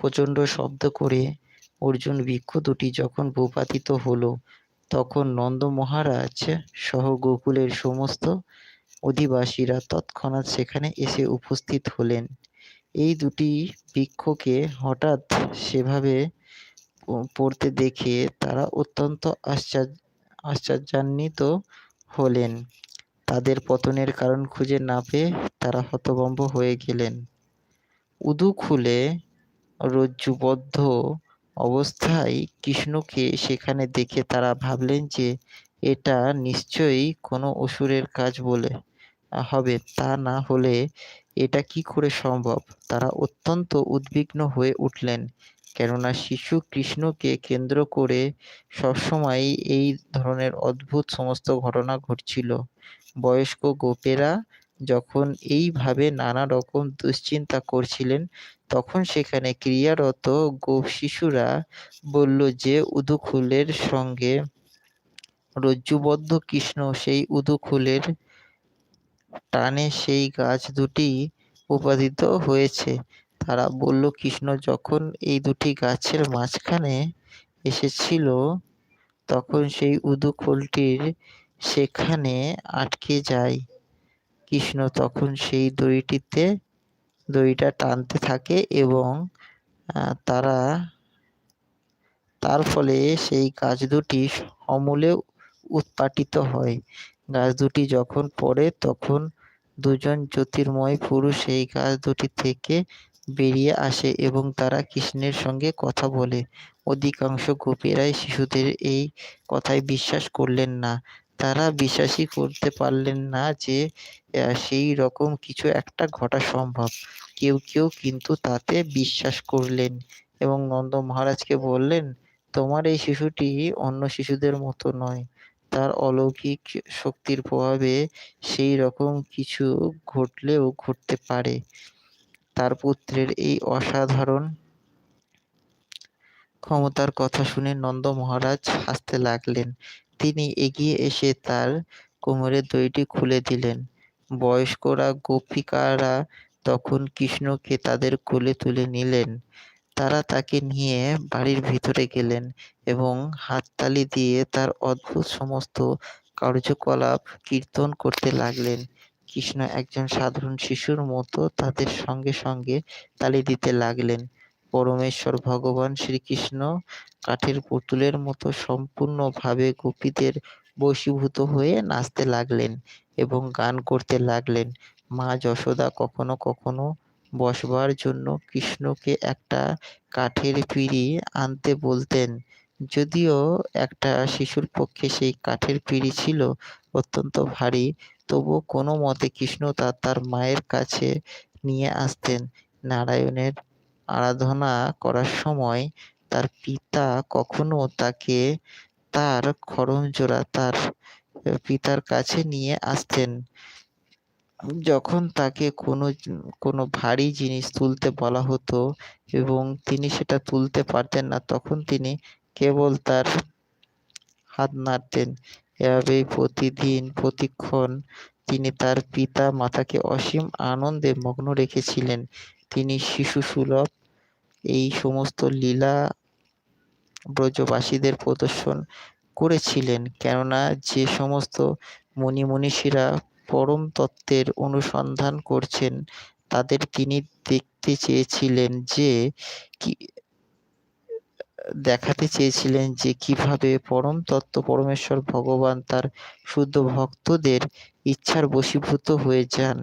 প্রচণ্ড শব্দ করে অর্জুন বৃক্ষ দুটি যখন ভূপাতিত হল, তখন নন্দ মহারাজ সহ গোকুলের সমস্ত অধিবাসীরা তৎক্ষণাৎ সেখানে এসে উপস্থিত হলেন। এই দুটি বৃক্ষকে হঠাৎ সেভাবে পড়তে দেখে তারা অত্যন্ত আশ্চর্য, আশ্চর্যান্বিত হলেন। তাদের পতনের কারণ খুঁজে না পেয়ে তারা হতভম্ব হয়ে গেলেন। উদু খুলে রজ্জুবদ্ধ অবস্থায় কৃষ্ণকে সেখানে দেখে তারা ভাবলেন যে এটা নিশ্চয়ই কোনো অসুরের কাজ বলে হবে। তা না হলে এটা কি করে সম্ভব? তারা অত্যন্ত উদ্বিগ্ন হয়ে উঠলেন, কেননা শিশু কৃষ্ণকে কেন্দ্র করে সবসময় এই ধরনের অদ্ভুত সমস্ত ঘটনা ঘটছিল। বয়স্ক গোপেরা যখন এইভাবে নানা রকম দুশ্চিন্তা করছিলেন, তখন সেখানে ক্রিয়ারত গোপ শিশুরা বলল যে উদুখুলের সঙ্গে রজ্জুবদ্ধ কৃষ্ণ সেই উদুখুলের টানে সেই গাছ দুটি উপাদিত হয়েছে। তারা বলল, কৃষ্ণ যখন এই দুটি গাছের মাঝখানে এসেছিল, তখন সেই উদুখোলটির সেখানে আটকে যায়। কৃষ্ণ তখন সেই দড়িটিতে, দড়িটা টানতে থাকে এবং তারা, তার ফলে সেই গাছ দুটি সমূলে উৎপাটিত হয়। গাছ দুটি যখন পড়ে তখন দুজন জ্যোতির্ময় পুরুষ সেই গাছ দুটি থেকে বেরিয়ে আসে এবং তারা কৃষ্ণের সঙ্গে কথা বলে। অধিকাংশ গোপীরাই শিশুদের এই কথায় বিশ্বাস করলেন না। তারা বিশ্বাসই করতে পারলেন না যে সেই রকম কিছু একটা ঘটা সম্ভব। কেউ কেউ কিন্তু তাতে বিশ্বাস করলেন এবং নন্দ মহারাজকে বললেন, তোমার এই শিশুটি অন্য শিশুদের মতো নয়। তার অলৌকিক শক্তির প্রভাবে সেই রকম কিছু ঘটলেও ঘটতে পারে। তার পুত্রের এই অসাধারণ ক্ষমতার কথা শুনে নন্দ মহারাজ হাসতে লাগলেন। তিনি এগিয়ে এসে তার কোমরের দড়িটি খুলে দিলেন। বয়স্করা, গোপিকারা তখন কৃষ্ণকে তাদের কোলে তুলে নিলেন। তারা তাকে নিয়ে বাড়ির ভিতরে গেলেন এবং হাততালি দিয়ে তার অদ্ভুত সমস্ত কার্যকলাপ কীর্তন করতে লাগলেন। কৃষ্ণ একজন সাধারণ শিশুর মতো তাদের সঙ্গে সঙ্গে তালি দিতে লাগলেন। পরমেশ্বর ভগবান শ্রীকৃষ্ণ কাঠের পুতুলের মতো সম্পূর্ণভাবে গোপীদের বশীভূত হয়ে নাচতে লাগলেন এবং গান করতে লাগলেন। মা যশোদা কখনো কখনো বসবার জন্য কৃষ্ণকে একটা কাঠের পিঁড়ি আনতে বলতেন। যদিও একটা শিশুর পক্ষে সেই কাঠের পিঁড়ি ছিল অত্যন্ত ভারী, তবুও কোনো মতে কৃষ্ণ তা তার মায়ের কাছে নিয়ে আসতেন। নারায়ণের আরাধনা করার সময় তার পিতা কখনো তাকে তার খড়মজোড়া তার পিতার কাছে নিয়ে আসতেন। যখন তাকে কোনো কোনো ভারী জিনিস তুলতে বলা হতো এবং তিনি সেটা তুলতে পারতেন না, তখন তিনি কেবল তার হাত নাড়তেন। এভাবেই প্রতিদিন, প্রতিক্ষণ তিনি তার পিতা মাতাকে অসীম আনন্দে মগ্ন রেখেছিলেন। তিনি শিশু সুলভ এই সমস্ত লীলা ব্রজবাসীদের প্রদর্শন করেছিলেন। কেননা যে সমস্ত মুনি মনীষীরা পরম তত্ত্বের অনুসন্ধান করছেন, তাদের তিনি দেখতে চেয়েছিলেন যে কি, দেখাতে চেয়েছিলেন যে কীভাবে পরম তত্ত্ব পরমেশ্বর ভগবান তার শুদ্ধ ভক্তদের ইচ্ছার বশীভূত হয়ে যান।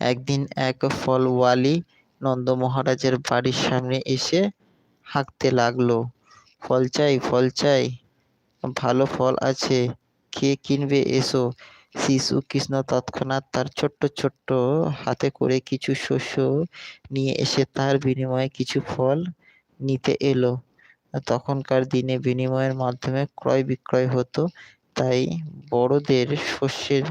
একদিন এক ফলওয়ালি নন্দ মহারাজের বাড়ির সামনে এসে হাঁকতে লাগল। ফল চাই ফল চাই, ভালো ফল আছে, কে কিনবে এসো। শিশু কৃষ্ণ তৎক্ষণাৎ তার ছোট্ট ছোট্ট হাতে করে কিছু শস্য নিয়ে এসে তার বিনিময়ে কিছু ফল নিতে এলো। তখনকার দিনে বিনিময়ের মাধ্যমে ক্রয় বিক্রয় হতো, তাই বড়দের শস্যের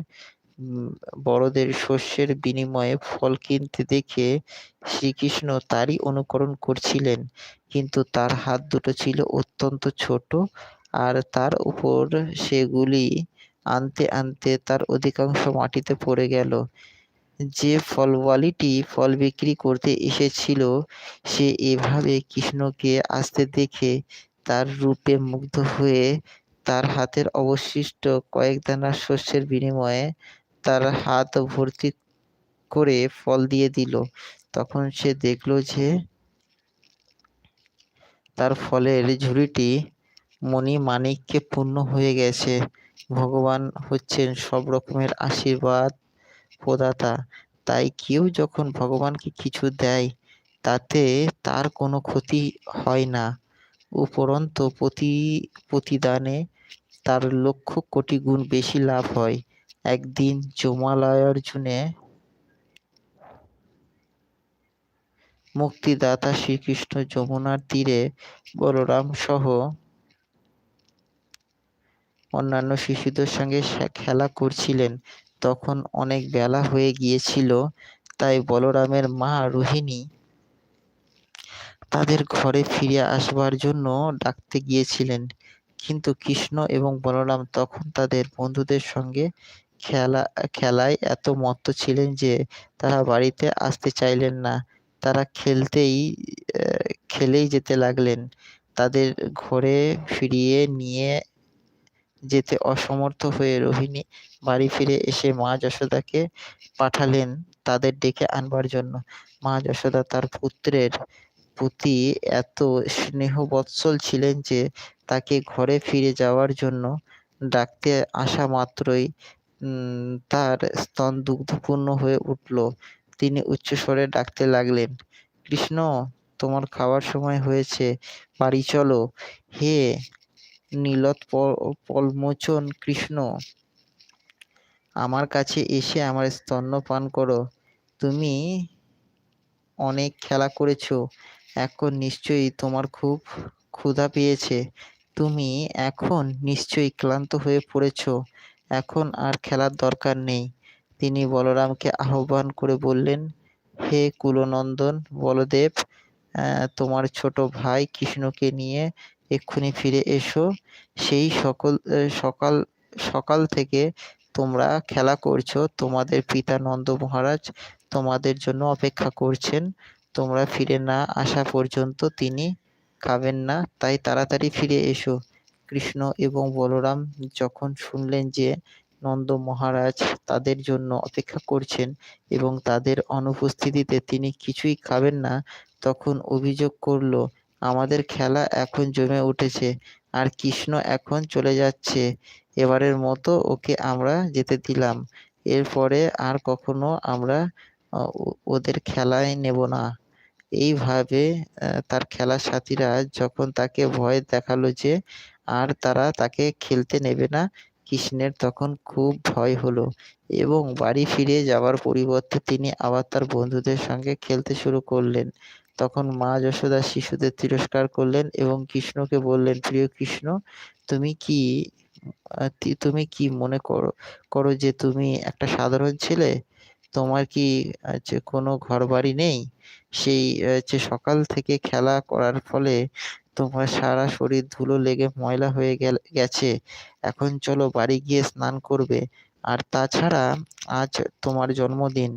বড়দের শস্যের বিনিময়ে ফল কিনতে দেখে শ্রীকৃষ্ণ তারই অনুকরণ করছিলেন। কিন্তু তার হাত দুটো ছিল অত্যন্ত ছোট আর তার উপর সেগুলি আনতে আনতে তার অধিকাংশ মাটিতে পড়ে গেল। যে ফলওয়ালিটি ফল বিক্রি করতে এসেছিল, সে এভাবে কৃষ্ণকে আসতে দেখে তার রূপে মুগ্ধ হয়ে তার হাতের অবশিষ্ট কয়েক দানা শস্যের বিনিময়ে তার হাত ভর্তি করে ফল দিয়ে দিল তখন সে দেখল যে তার ফলের ঝুড়িটি মণি-মাণিক্যে পূর্ণ হয়ে গেছে। ভগবান হচ্ছেন সব রকমের আশীর্বাদ প্রদাতা। তাই কেউ যখন ভগবানকে কিছু দেয়, তাতে তার কোনো ক্ষতি হয় না। উপরন্তু প্রতি প্রতিদানে তার লক্ষ কোটি গুণ বেশি লাভ হয়। একদিন যমালয়ার্জুনে মুক্তিদাতা শ্রীকৃষ্ণ যমুনার তীরে বলরাম সহ অন্যান্য শিশুদের সঙ্গে খেলা করছিলেন। তখন অনেক বেলা হয়ে গিয়েছিল, তাই বলরামের মা রোহিণী তাদের ঘরে ফিরে আসবার জন্য ডাকতে গিয়েছিলেন। কিন্তু কৃষ্ণ এবং বলরাম তখন তাদের বন্ধুদের সঙ্গে খেলা, খেলায় এত মত্ত ছিলেন যে তারা বাড়িতে আসতে চাইলেন না। তারা খেলতেই খেলেই যেতে লাগলেন। তাদের ঘরে ফিরিয়ে নিয়ে যেতে অসমর্থ হয়ে রোহিণী বাড়ি ফিরে এসে মা যশোদাকে পাঠালেন তাদের ডেকে আনবার জন্য। মা যশোদা তার পুত্রের প্রতি এত স্নেহবৎসল ছিলেন যে তাকে ঘরে ফিরে যাওয়ার জন্য ডাকতে আসা মাত্রই তার স্তন দুগ্ধপূর্ণ হয়ে উঠল। তিনি উচ্চস্বরে ডাকতে লাগলেন, কৃষ্ণ, তোমার খাওয়ার সময় হয়েছে, বাড়ি চলো। হে নীলোৎপলমোচন কৃষ্ণ, আমার কাছে এসে আমার স্তন্য পান করো। তুমি অনেক খেলা করেছ, এখন নিশ্চয়ই তোমার খুব ক্ষুধা পেয়েছে। তুমি এখন নিশ্চয়ই ক্লান্ত হয়ে পড়েছ। এখন আর খেলার দরকার নেই। তিনি বলরামকে আহ্বান করে বললেন, হে কুলনন্দন, বলদেব তোমার ছোট ভাই কৃষ্ণকে নিয়ে এক্ষুনি ফিরে এসো। সেই সকল, সকাল সকাল থেকে তোমরা খেলা করছ। তোমাদের পিতা নন্দ মহারাজ তোমাদের জন্য অপেক্ষা করছেন। তোমরা ফিরে না আসা পর্যন্ত তিনি খাবেন না। তাই তাড়াতাড়ি ফিরে এসো। কৃষ্ণ এবং বলরাম যখন শুনলেন যে নন্দ মহারাজ তাদের জন্য অপেক্ষা করছেন এবং তাদের অনুপস্থিতিতে তিনি কিছুই খাবেন না, তখন অভিযোগ করল, আমাদের খেলা এখন জমে উঠেছে আর কৃষ্ণ এখন চলে যাচ্ছে। এবারের মতো ওকে আমরা যেতে দিলাম। এরপরে আর কখনো আমরা ওদের খেলায় নেব না। এইভাবে তার খেলার সাথীরা যখন তাকে ভয় দেখাল যে আর তারা তাকে খেলতে নেবে না। কৃষ্ণের তখন খুব ভয় হলো এবং বাড়ি ফিরে যাওয়ার পরিবর্তে তিনি আবার তার বন্ধুদের সঙ্গে খেলতে শুরু করলেন। তখন মা যশোদা শিশুদের তিরস্কার করলেন এবং কৃষ্ণকে বললেন, প্রিয় কৃষ্ণ, তুমি কি তুমি কি মনে করো করো যে তুমি একটা সাধারণ ছেলে? তোমার কি কোনো ঘর বাড়ি নেই? সেই হচ্ছে সকাল থেকে খেলা করার ফলে তোমার সারা শরীর ধুলো লেগে ময়লা হয়ে গেছে। এখন চলো বাড়ি গিয়ে স্নান করবে। আর তাছাড়া আজ তোমার জন্মদিন,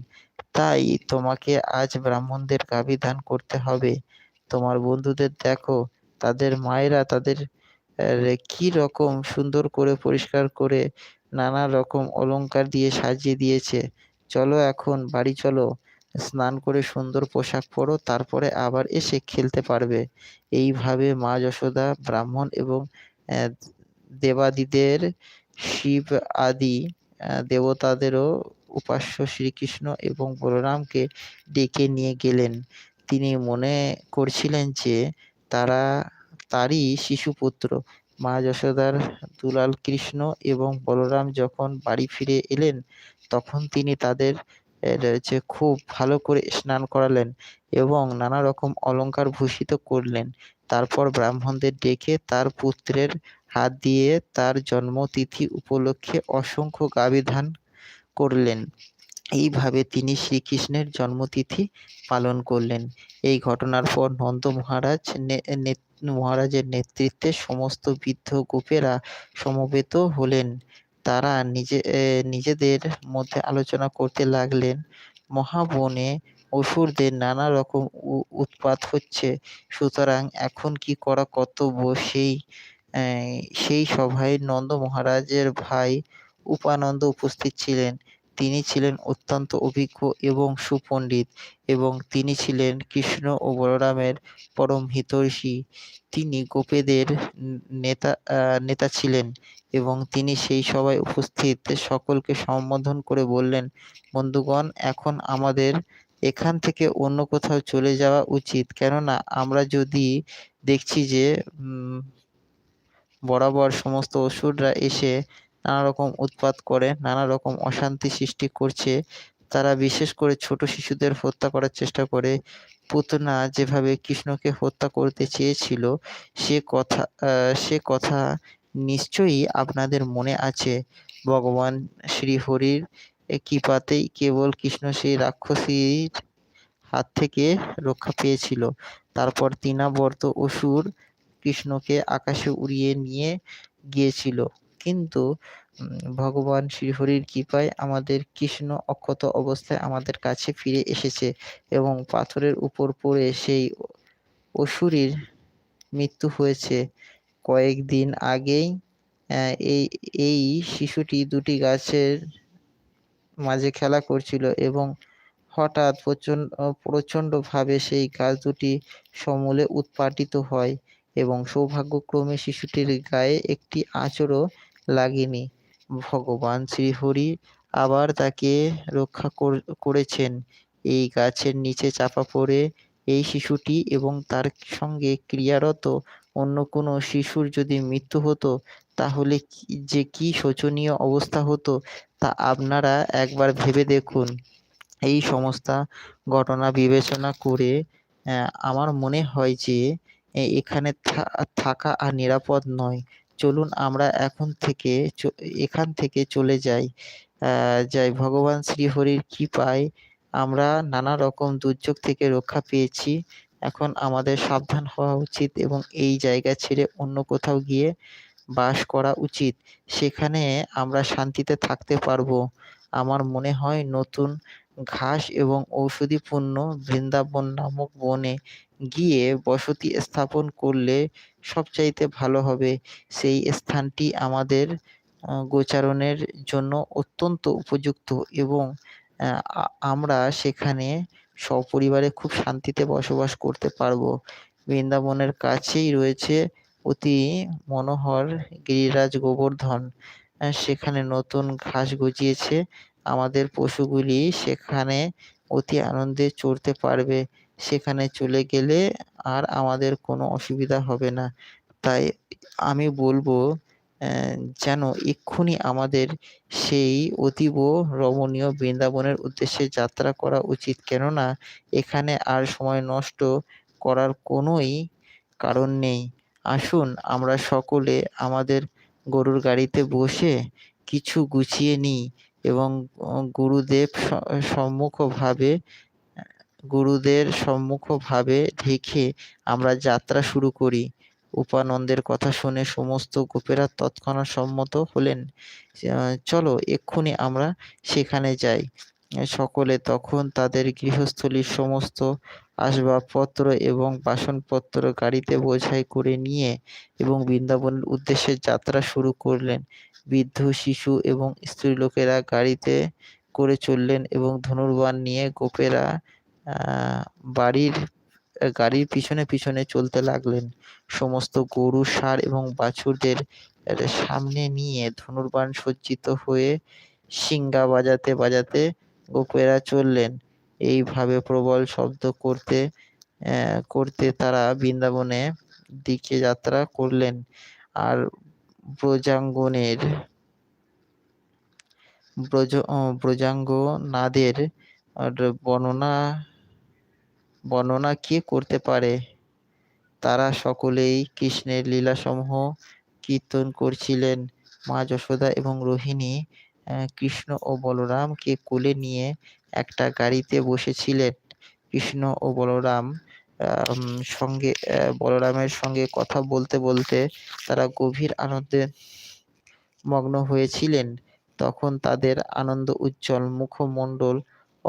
তাই তোমাকে আজ ব্রাহ্মণদের গাভী দান করতে হবে। তোমার বন্ধুদের দেখো, তাদের মায়েরা তাদের কি রকম সুন্দর করে পরিষ্কার করে নানা রকম অলংকার দিয়ে সাজিয়ে দিয়েছে। চলো এখন বাড়ি চলো। স্নান করে সুন্দর পোশাক পরো, তারপরে আবার এসে খেলতে পারবে। এইভাবে মা যশোদা, ব্রাহ্মণ এবং দেবাদিদের শিব আদি দেবতাদেরও উপাস্য শ্রীকৃষ্ণ এবং বলরামকে ডেকে নিয়ে গেলেন। তিনি মনে করছিলেন যে তারা, তারই শিশুপুত্র। মা যশোদার দুলাল কৃষ্ণ এবং বলরাম যখন বাড়ি ফিরে এলেন, তখন তিনি তাদের যে খুব ভালো করে স্নান করালেন এবং নানা রকম অলংকার ভূষিত করলেন। তারপর ব্রাহ্মণদের ডেকে তার পুত্রের হাত দিয়ে তার জন্মতিথি উপলক্ষে অসংখ্য গাবিধান করলেন। এইভাবে তিনি শ্রীকৃষ্ণের জন্মতিথি পালন করলেন। এই ঘটনার পর নন্দ মহারাজ মহারাজের নেতৃত্বে সমস্ত বৃদ্ধ গোপেরা সমবেত হলেন। তারা নিজে নিজেদের মধ্যে আলোচনা করতে লাগলেন। মহাবনে অসুরদের নানা রকম উৎপাত হচ্ছে। সুতরাং এখন কি করা কর্তব্য? সেই সেই সভায় নন্দ মহারাজের ভাই উপানন্দ উপস্থিত ছিলেন। তিনি ছিলেন অত্যন্ত অভিজ্ঞ এবং সুপণ্ডিত এবং তিনি ছিলেন কৃষ্ণ ও বলরামের পরম হিতৈষী। তিনি গোপেদের নেতা নেতা ছিলেন এবং তিনি সেই সভায় উপস্থিত। সকলকে সম্বোধন করে বললেন, বন্ধুগণ, এখন আমাদের এখান থেকে অন্য কোথাও চলে যাওয়া উচিত। কেননা আমরা যদি দেখছি যে বরাবর সমস্ত অসুররা এসে নানা রকম উৎপাত করে নানা রকম অশান্তি সৃষ্টি করছে। তারা বিশেষ করে ছোট শিশুদের হত্যা করার চেষ্টা করে। পুতনা যেভাবে কৃষ্ণকে হত্যা করতে চেয়েছিল, সে কথা সে কথা নিশ্চয়ই আপনাদের মনে আছে। ভগবান শ্রীহরির কৃপাতেই কেবল কৃষ্ণ সেই রাক্ষসীর হাত থেকে রক্ষা পেয়েছিল। তারপর তিনাবর্ত অসুর কৃষ্ণকে আকাশে উড়িয়ে নিয়ে গিয়েছিল। কিন্তু ভগবান শ্রীহরির কৃপায় আমাদের কৃষ্ণ অক্ষত অবস্থায় আমাদের কাছে ফিরে এসেছে এবং পাথরের উপর পড়ে সেই অসুরীর মৃত্যু হয়েছে। কয়েকদিন আগেই এই এই শিশুটি দুটি গাছের মাঝে খেলা করছিল এবং হঠাৎ প্রচণ্ড প্রচণ্ডভাবে সেই গাছ দুটি সমূলে উৎপাটিত হয় এবং সৌভাগ্যক্রমে শিশুটির গায়ে একটি আঁচড়ও লাগেনি। ভগবান শ্রীহরি আবার তাকে রক্ষা করেছেন। এই গাছের নিচে চাপা পড়ে এই শিশুটি এবং তার সঙ্গে ক্রিয়ারত অন্য কোনো শিশুর যদি মৃত্যু হতো, তাহলে যে কি শোচনীয় অবস্থা হতো তা আপনারা একবার ভেবে দেখুন। এই সমস্ত ঘটনা বিবেচনা করে আমার মনে হয় যে এখানে থাকা আর নিরাপদ নয়। চলুন আমরা এখন থেকে এখান থেকে চলে যাই। যাই ভগবান শ্রীহরির কৃপায় আমরা নানা রকম দুর্যোগ থেকে রক্ষা পেয়েছি। এখন আমাদের সাবধান হওয়া উচিত এবং এই জায়গা ছেড়ে অন্য কোথাও গিয়ে বাস করা উচিত। সেখানে আমরা শান্তিতে থাকতে পারব। আমার মনে হয় নতুন ঘাস এবং ঔষধিপূর্ণ বৃন্দাবন নামক বনে গিয়ে বসতি স্থাপন করলে সবচাইতে ভালো হবে। সেই স্থানটি আমাদের গোচারণের জন্য অত্যন্ত উপযুক্ত এবং আমরা সেখানে সপরিবারে খুব শান্তিতে বসবাস করতে পারব। বৃন্দাবনের কাছেই রয়েছে অতি মনোহর গিরিরাজ গোবর্ধন। সেখানে নতুন ঘাস গজিয়েছে। আমাদের পশুগুলি সেখানে অতি আনন্দে চড়তে পারবে। সেখানে চলে গেলে আর আমাদের কোনো অসুবিধা হবে না। তাই আমি বলব যেন এক্ষুনি আমাদের সেই অতীব রমণীয় বৃন্দাবনের উদ্দেশ্যে যাত্রা করা উচিত। কেননা, এখানে আর সময় নষ্ট করার কোনোই কারণ নেই। আসুন, আমরা সকলে আমাদের গরুর গাড়িতে বসে কিছু গুছিয়ে নিই এবং গুরুদেব সম্মুখভাবে গুরুদের সম্মুখভাবে ঢেকে আমরা যাত্রা শুরু করি। উপানন্দের কথা শুনে সমস্ত গোপেরা তৎক্ষণাৎ সম্মত হলেন চলো এক্ষুনি আমরা সেখানে যাই। সকলে তখন তাদের গৃহস্থলীর সমস্ত আসবাবপত্র এবং বাসনপত্র গাড়িতে বোঝাই করে নিয়ে এবং বৃন্দাবনের উদ্দেশ্যে যাত্রা শুরু করলেন। বৃদ্ধ, শিশু এবং স্ত্রীলোকেরা গাড়িতে করে চললেন এবং ধনুর্বাণ নিয়ে গোপেরা বাড়ির গাড়ির পিছনে পিছনে চলতে লাগলেন। সমস্ত গরু, ষাঁড় এবং বাছুরদের সামনে নিয়ে ধনুর্বাণ সজ্জিত হয়ে শিঙ্গা বাজাতে বাজাতে গোপেরা চললেন। এইভাবে প্রবল শব্দ করতে করতে তারা বৃন্দাবনে দিকে যাত্রা করলেন। আর ব্রজাঙ্গনের, ব্রজ, ব্রজাঙ্গনাদের বর্ণনা বর্ণনা কে করতে পারে? তারা সকলেই কৃষ্ণের লীলাসমূহ কীর্তন করছিলেন। মা যশোদা এবং রোহিণী কৃষ্ণ ও বলরামকে কোলে নিয়ে একটা গাড়িতে বসেছিলেন। কৃষ্ণ ও বলরাম সঙ্গে বলরামের সঙ্গে কথা বলতে বলতে তারা গভীর আনন্দে মগ্ন হয়েছিলেন। তখন তাদের আনন্দ উজ্জ্বল মুখমণ্ডল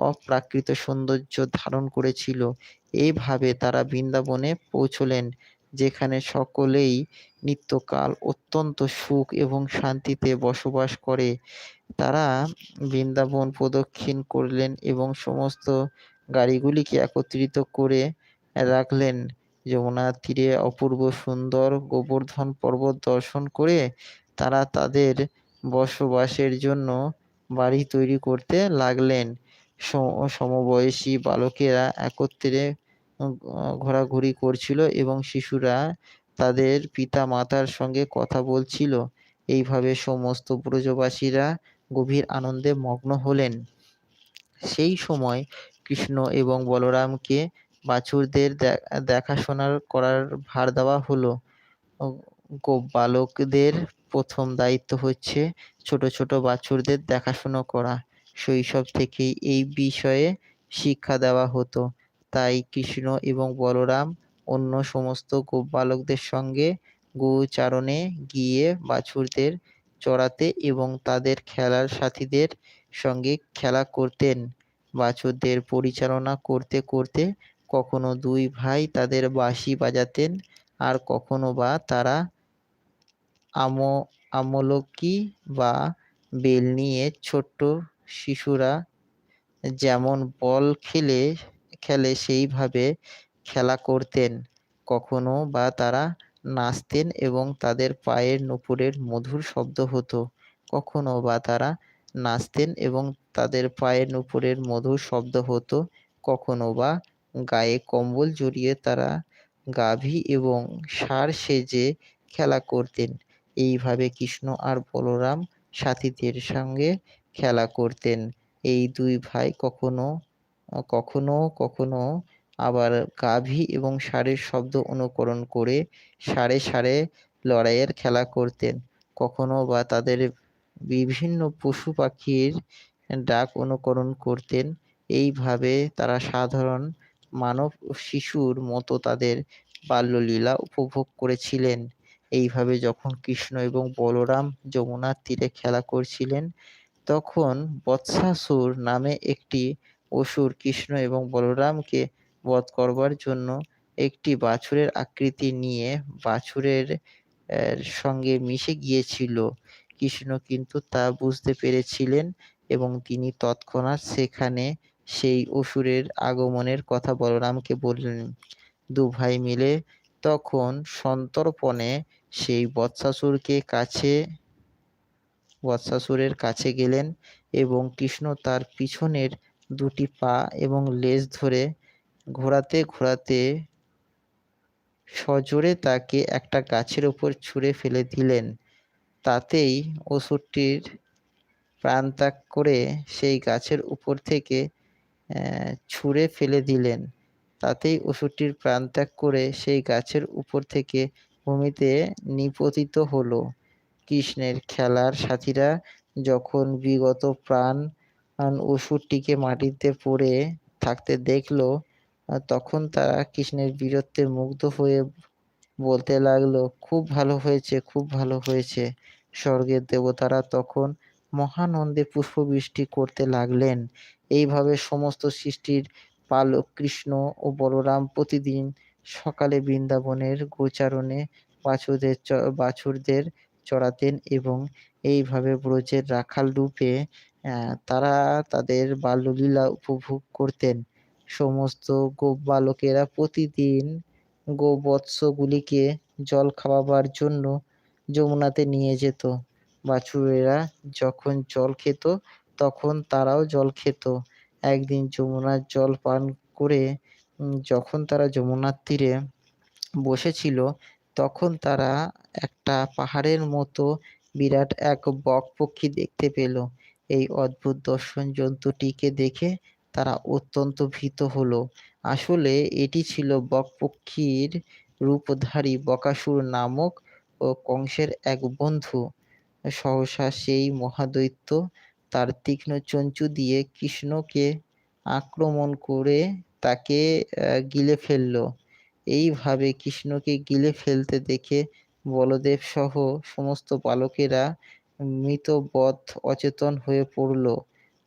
অপ্রাকৃত সৌন্দর্য ধারণ করেছিল। এইভাবে তারা বৃন্দাবনে পৌঁছলেন, যেখানে সকলেই নিত্যকাল অত্যন্ত সুখ এবং শান্তিতে বসবাস করে। তারা বৃন্দাবন প্রদক্ষিণ করলেন এবং সমস্ত গাড়িগুলিকে একত্রিত করে রাখলেন। যমুনার তীরে অপূর্ব সুন্দর গোবর্ধন পর্বত দর্শন করে তারা তাদের বসবাসের জন্য বাড়ি তৈরি করতে লাগলেন। সমবয়সী বালকেরা একত্রে ঘোরাঘুরি করছিল এবং শিশুরা তাদের পিতা-মাতার সঙ্গে কথা বলছিল। এইভাবে সমস্ত ব্রজবাসীরা গভীর আনন্দে মগ্ন হলেন। সেই সময় কৃষ্ণ এবং বলরামকে বাছুরদের দেখাশোনার করার ভার দেওয়া হলো। বালকদের প্রথম দায়িত্ব হচ্ছে ছোট ছোট বাছুরদের দেখাশুনো করা। শৈশব থেকেই এই বিষয়ে শিক্ষা দেওয়া হতো। তাই কৃষ্ণ এবং বলরাম অন্য সমস্ত গোপবালকদের সঙ্গে গোচারণে গিয়ে বাছুরদের চড়াতে এবং তাদের খেলার সাথীদের সঙ্গে খেলা করতেন। বাছুরদের পরিচালনা করতে করতে কখনো দুই ভাই তাদের বাঁশি বাজাতেন আর কখনো বা তারা আমলকি বা বেল নিয়ে ছোট্ট শিশুরা যেমন বল খেলে খেলে সেইভাবে খেলা করতেন। কখনো বা তারা নাচতেন এবং তাদের পায়ের নূপুরের মধুর শব্দ হতো। কখনো বা তারা নাচতেন এবং তাদের পায়ের নূপুরের মধুর শব্দ হতো। কখনো বা গায়ে কম্বল জড়িয়ে তারা গাভী এবং ষাঁড় সেজে খেলা করতেন। এইভাবে কৃষ্ণ আর বলরাম সাথীদের সঙ্গে খেলা করতেন। এই দুই ভাই কখনো কখনো কখনো আবার গাভী এবং ষাঁড়ের শব্দ অনুকরণ করে ষাঁড়ে ষাঁড়ে লড়াইয়ের খেলা করতেন। কখনো বা তাদের বিভিন্ন পশু-পাখির ডাক অনুকরণ করতেন। এইভাবে তারা সাধারণ মানব শিশুর মতো তাদের বাল্যলীলা উপভোগ করেছিলেন। এইভাবে যখন কৃষ্ণ এবং বলরাম যমুনার তীরে খেলা করছিলেন, তখন বৎসাসুর নামে একটি অসুর কৃষ্ণ এবং বলরামকে বধ করবার জন্য একটি বাছুরের আকৃতি নিয়ে বাছুরের সঙ্গে মিশে গিয়েছিল। কৃষ্ণ কিন্তু তা বুঝতে পেরেছিলেন এবং তিনি তৎক্ষণাৎ সেখানে সেই অসুরের আগমনের কথা বলরামকে বললেন। দু ভাই মিলে তখন সন্তর্পণে সেই বৎসাসুরকে কাছে বৎসাসুরের কাছে গেলেন এবং কৃষ্ণ তার পিছনের দুটি পা এবং লেজ ধরে ঘোরাতে ঘোরাতে সজোরে তাকে একটা গাছের উপর ছুঁড়ে ফেলে দিলেন। তাতেই অসুরটির প্রাণত্যাগ করে সেই গাছের উপর থেকে ছুঁড়ে ফেলে দিলেন। তাতেই অসুরটির প্রাণত্যাগ করে সেই গাছের উপর থেকে ভূমিতে নিপতিত হল। কৃষ্ণের খেলার সাথীরা যখন বিগত প্রাণ অসুরটিকে মাটিতে পড়ে থাকতে দেখল, তখন তারা কৃষ্ণের বীরত্বে মুগ্ধ হয়ে বলতে লাগল, খুব ভালো হয়েছে, খুব ভালো হয়েছে। স্বর্গের দেবতারা তখন মহানন্দে পুষ্পবৃষ্টি করতে লাগলেন। এইভাবে সমস্ত সৃষ্টির পালক কৃষ্ণ ও বলরাম প্রতিদিন সকালে বৃন্দাবনের গোচারণে বাছুরদের বাছুরদের চড়াতেন এবং এইভাবে ব্রজের রাখাল রূপে তারা তাদের বাল্যলীলা উপভোগ করতেন। সমস্ত গোপবালকেরা প্রতিদিন গোবৎসগুলিকে জল খাওয়াবার জন্য যমুনাতে নিয়ে যেত। বাছুরেরা যখন জল খেত তখন তারাও জল খেত। একদিন যমুনার জল পান করে যখন তারা যমুনার তীরে বসেছিল, তখন তারা একটা পাহাড়ের মতো বিরাট এক বক-পক্ষী দেখতে পেল। এই অদ্ভুত দর্শন জন্তুটিকে দেখে তারা অত্যন্ত ভীত হল। আসলে এটি ছিল বক-পক্ষীর রূপধারী বকাসুর নামক ও কংসের এক বন্ধু। সহসা সেই মহাদৈত্য তার তীক্ষ্ণ চঞ্চু দিয়ে কৃষ্ণকে আক্রমণ করে তাকে গিলে ফেলল। এইভাবে কৃষ্ণকে গিলে ফেলতে দেখে বলদেব সহ সমস্ত বালকেরা মৃতবধ অচেতন হয়ে পড়ল।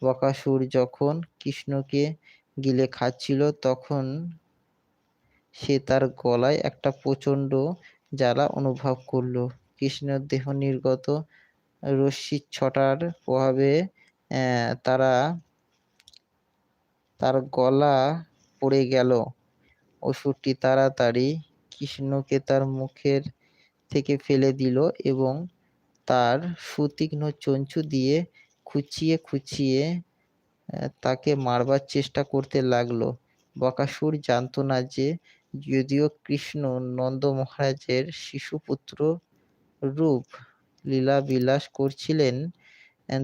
বকাসুর যখন কৃষ্ণকে গিলে খাচ্ছিল, তখন সে তার গলায় একটা প্রচণ্ড জ্বালা অনুভব করল কৃষ্ণের দেহ নির্গত রশ্মিচ্ছটার প্রভাবে তারা, তার গলা পড়ে গেল অসুরটি তাড়াতাড়ি কৃষ্ণকে তার মুখের থেকে ফেলে দিল এবং তার সুতীক্ষ্ণ চঞ্চু দিয়ে খুঁচিয়ে খুঁচিয়ে তাকে মারবার চেষ্টা করতে লাগল। বকাসুর জানত না যে, যদিও কৃষ্ণ নন্দ মহারাজের শিশুপুত্র রূপ লীলা বিলাস করছিলেন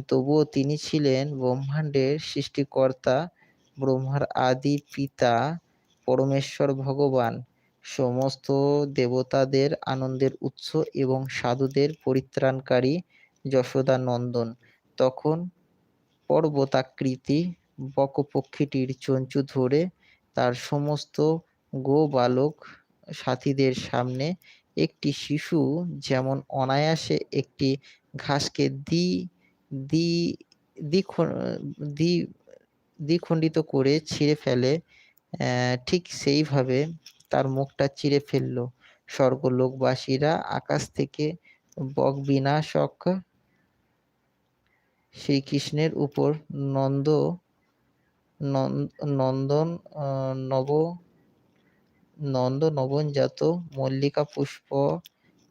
তবুও তিনি ছিলেন ব্রহ্মাণ্ডের সৃষ্টিকর্তা, ব্রহ্মার আদি পিতা পরমেশ্বর ভগবান। সমস্ত দেবতাদের আনন্দের উৎস এবং সাধুদের পরিত্রাণকারী যশোদা নন্দন তখন পর্বতাকৃতি বকপক্ষীটির চঞ্চু ধরে তার সমস্ত গোবালক সাথীদের সামনে একটি শিশু যেমন অনায়াসে একটি ঘাসকে দ্বি দ্বি দ্বিখণ্ডিত করে ছিঁড়ে ফেলে ঠিক সেইভাবে তার মুখটা চিরে ফেলল। স্বর্গলোকবাসীরা আকাশ থেকে বকবিনাশক শ্রীকৃষ্ণের উপর নন্দ নন্দন নব, নন্দ নবনজাত মল্লিকা পুষ্প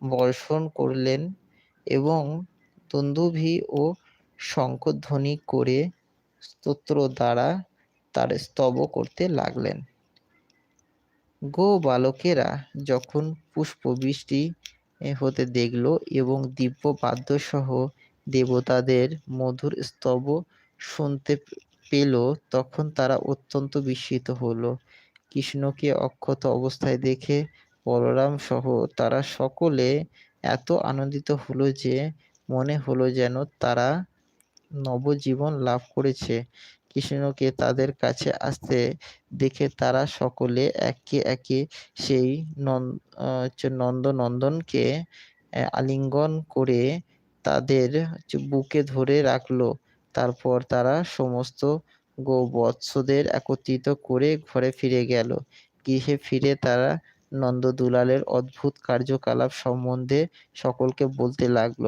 বর্ষণ করলেন এবং তন্দুভি ও শঙ্খধ্বনি করে স্তোত্র দ্বারা তার স্তব করতে লাগলেন। গো বালকেরা, যখন পুষ্পবৃষ্টি হতে দেখল এবং দিব্য বাদ্যসহ দেবতাদের মধুর স্তব শুনতে পেল, তখন তারা অত্যন্ত বিস্মিত হলো। কৃষ্ণকে অক্ষত অবস্থায় দেখে বলরাম সহ তারা সকলে এত আনন্দিত হলো যে, মনে হলো যেন তারা নবজীবন লাভ করেছে। কৃষ্ণকে তাদের কাছে আসতে দেখে তারা সকলে একে একে সেই নন্দনন্দনকে আলিঙ্গন করে তাদের বুকে ধরে রাখল। তারপর তারা সমস্ত গোবৎসদের একত্রিত করে ঘরে ফিরে গেল। গৃহে ফিরে তারা নন্দ দুলালের অদ্ভুত কার্যকলাপ সম্বন্ধে সকলকে বলতে লাগল।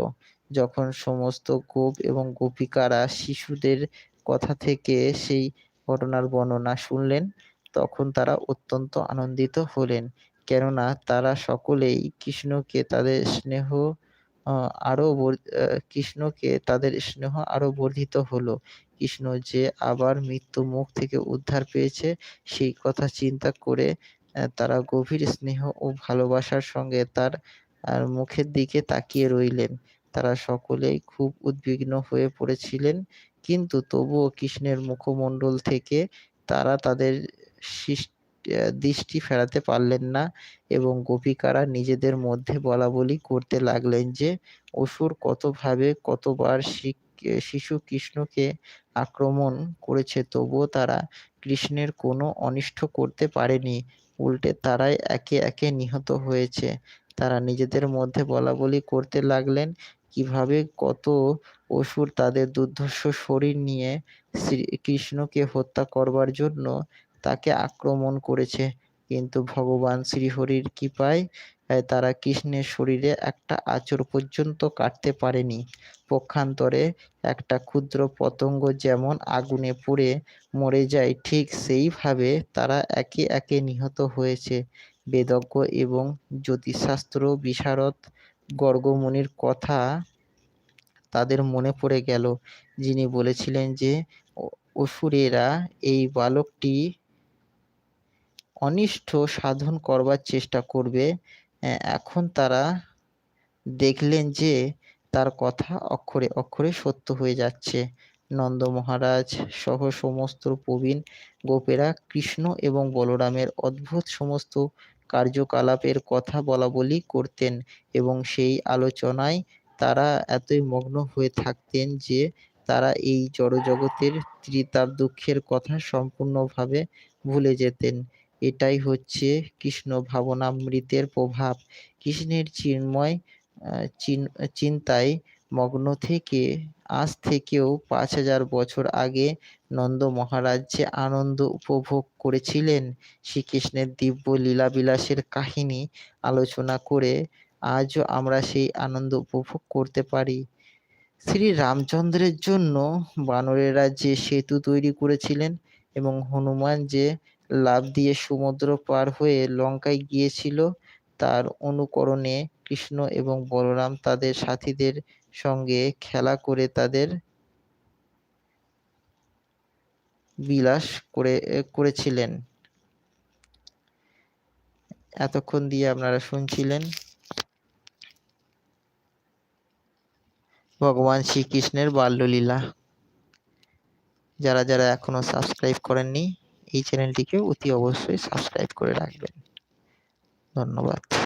যখন সমস্ত গোপ এবং গোপিকারা শিশুদের কথা থেকে সেই ঘটনার বর্ণনা শুনলেন, তখন তারা অত্যন্ত আনন্দিত হলেন। কেননা তারা সকলেই কৃষ্ণকে তাদের স্নেহ আরও কৃষ্ণকে তাদের স্নেহ আরও বর্ধিত হলো। কৃষ্ণ যে আবার মৃত্যু মুখ থেকে উদ্ধার পেয়েছে, সেই কথা চিন্তা করে তারা গভীর স্নেহ ও ভালোবাসার সঙ্গে তার মুখের দিকে তাকিয়ে রইলেন। তারা সকলেই খুব উদ্বিগ্ন হয়ে পড়েছিলেন। কিন্তু তবুও কৃষ্ণের মুখমণ্ডল থেকে তারা তাদের দৃষ্টি ফেরাতে পারলেন না এবং গোপিকারা নিজেদের মধ্যে বলা বলি করতে লাগলেন যে অসুর কতভাবে কতবার শিশু কৃষ্ণকে আক্রমণ করেছে তবুও তারা কৃষ্ণের কোনো অনিষ্ট করতে পারেনি। উল্টে তারাই একে একে নিহত হয়েছে। তারা নিজেদের মধ্যে বলাবলি করতে লাগলেন, কীভাবে কত অসুর তাদের দুর্ধর্ষ শরীর নিয়ে শ্রীকৃষ্ণকে হত্যা করবার জন্য তাকে আক্রমণ করেছে। কিন্তু ভগবান শ্রীহরির কৃপায় তারা কৃষ্ণের শরীরে একটা আচর পর্যন্ত কাটতে পারেনি। পক্ষান্তরে একটা ক্ষুদ্র পতঙ্গ যেমন আগুনে পুড়ে মরে যায়, ঠিক সেইভাবে তারা একে একে নিহত হয়েছে। বেদজ্ঞ এবং জ্যোতিষশাস্ত্র বিশারদ গর্গমুনির কথা তাদের মনে পড়ে গেল। যিনি বলেছিলেন যে অসুরেরা এই বালকটি অনিষ্ট সাধন করবার চেষ্টা করবে। এখন তারা দেখলেন যে তার কথা অক্ষরে অক্ষরে সত্য হয়ে যাচ্ছে। নন্দ মহারাজ সহ সমস্ত প্রবীণ গোপেরা কৃষ্ণ এবং বলরামের অদ্ভুত সমস্ত কার্যকলাপের কথা বলা বলি করতেন এবং সেই আলোচনায় তারা এতই মগ্ন হয়ে থাকতেন যে তারা এই জড়জগতের ত্রিতাপ দুঃখের কথা সম্পূর্ণভাবে ভুলে যেতেন। এটাই হচ্ছে কৃষ্ণ ভাবনামৃতের প্রভাব। কৃষ্ণের চিন্ময় চিন্তায় মগ্ন থেকে, আজ থেকেও পাঁচ হাজার বছর আগে নন্দ মহারাজ যে আনন্দ উপভোগ করেছিলেন। শ্রীকৃষ্ণের দিব্য লীলাবিলাসের কাহিনী আলোচনা করে আজও আমরা সেই আনন্দ উপভোগ করতে পারি। শ্রী রামচন্দ্রের জন্য বানরেরা যে সেতু তৈরি করেছিলেন এবং হনুমান যে লাফ দিয়ে সমুদ্র পার হয়ে লঙ্কায় গিয়েছিল, তার অনুকরণে কৃষ্ণ এবং বলরাম তাদের সাথীদের সঙ্গে খেলা করে তাদের বিলাস করে, করেছিলেন। এতক্ষণ দিয়ে আপনারা শুনছিলেন ভগবান শ্রীকৃষ্ণের বাল্যলীলা। যারা যারা এখনও সাবস্ক্রাইব করেননি, এই চ্যানেলটিকে অতি অবশ্যই সাবস্ক্রাইব করে রাখবেন। ধন্যবাদ।